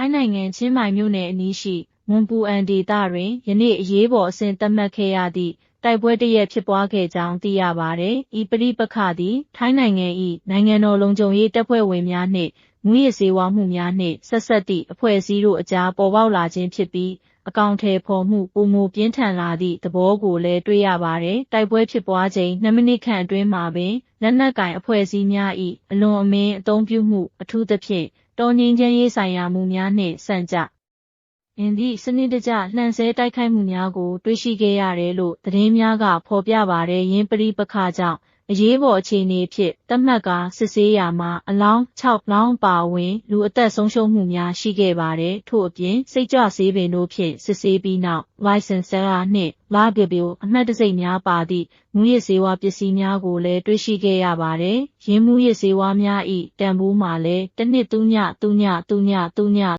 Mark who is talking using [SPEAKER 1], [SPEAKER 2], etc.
[SPEAKER 1] ထိုင်းနိုင်ငံချင်းမိုင်မြို့နယ်အနီးရှိမွန်ပူအန်ဒေသတွင်ယနေ့အရေးပေါ်အဆင့်သတ်မှတ်ခဲ့ရသည့်တိုက်ပွဲတစ်ရပ်ဖြစ်ပွားခဲ့ကြောင်းသိရပါသည်။ဤပဋိပက္ခသည်ထိုင်းနိုင်ငံ၏နိုင်ငံတော်လုံခြုံရေးတပ်ဖွဲ့ဝင်များနှင့်မူးယစ်ဆေးဝါးမှုများနှင့်ဆက်စပ်သည့်အဖွဲ့အစည်းတို့အကြားပေါ်ပေါက်လာခြင်းဖြစ်ပြီးအကောင်အထည်ဖော်မှုပိုမိုပြင်းထန်လာသည့်သဘောကိုလည်းတွေ့ရပါတယ်။တိုက်ပွဲဖြစ်ပွားချိန်၂မိနစ်ခန့်အတွင်းမှာပင်လက်နက်ကိုင်အဖွဲ့အစည်းများ၏အလွန်အမင်းအသုံးပြုမှုအထူးသဖြင့် တောငြိမ်းချမ်းရေးဆိုင်ရာမူများနှင့်ဆန့်ကျင်သည့်စနစ်တကျလှန်ဆဲတိုက်ခိုက်မှုများကို တွေ့ရှိခဲ့ရတယ်လို့သတင်းများကဖော်ပြပါတယ်။ယင်းပဋိပက္ခကြောင့် အရေးပေါ်အခြေအနေအဖြစ်သတ်မှတ်ကာစစ်ဆေးရာမှာအလောင်း၆လောင်းအပါအဝင် လူအသက်ဆုံးရှုံးမှုများရှိခဲ့ပါတယ်။ထို့အပြင်စိတ်ကြွဆေးပင်တို့ဖြင့်စစ်ဆေးပြီးနောက်လိုင်စင်ဆာနှင့်လကပြူအမှတ်တံဆိပ်များပါသည့်မူးယစ်ဆေးဝါးပစ္စည်းများကိုလည်းတွေ့ရှိခဲ့ရပါတယ်။ယင်းမူးယစ်ဆေးဝါးများ၏တန်ဖိုးမှာလည်းတစ်နှစ်ဝဝဝဝ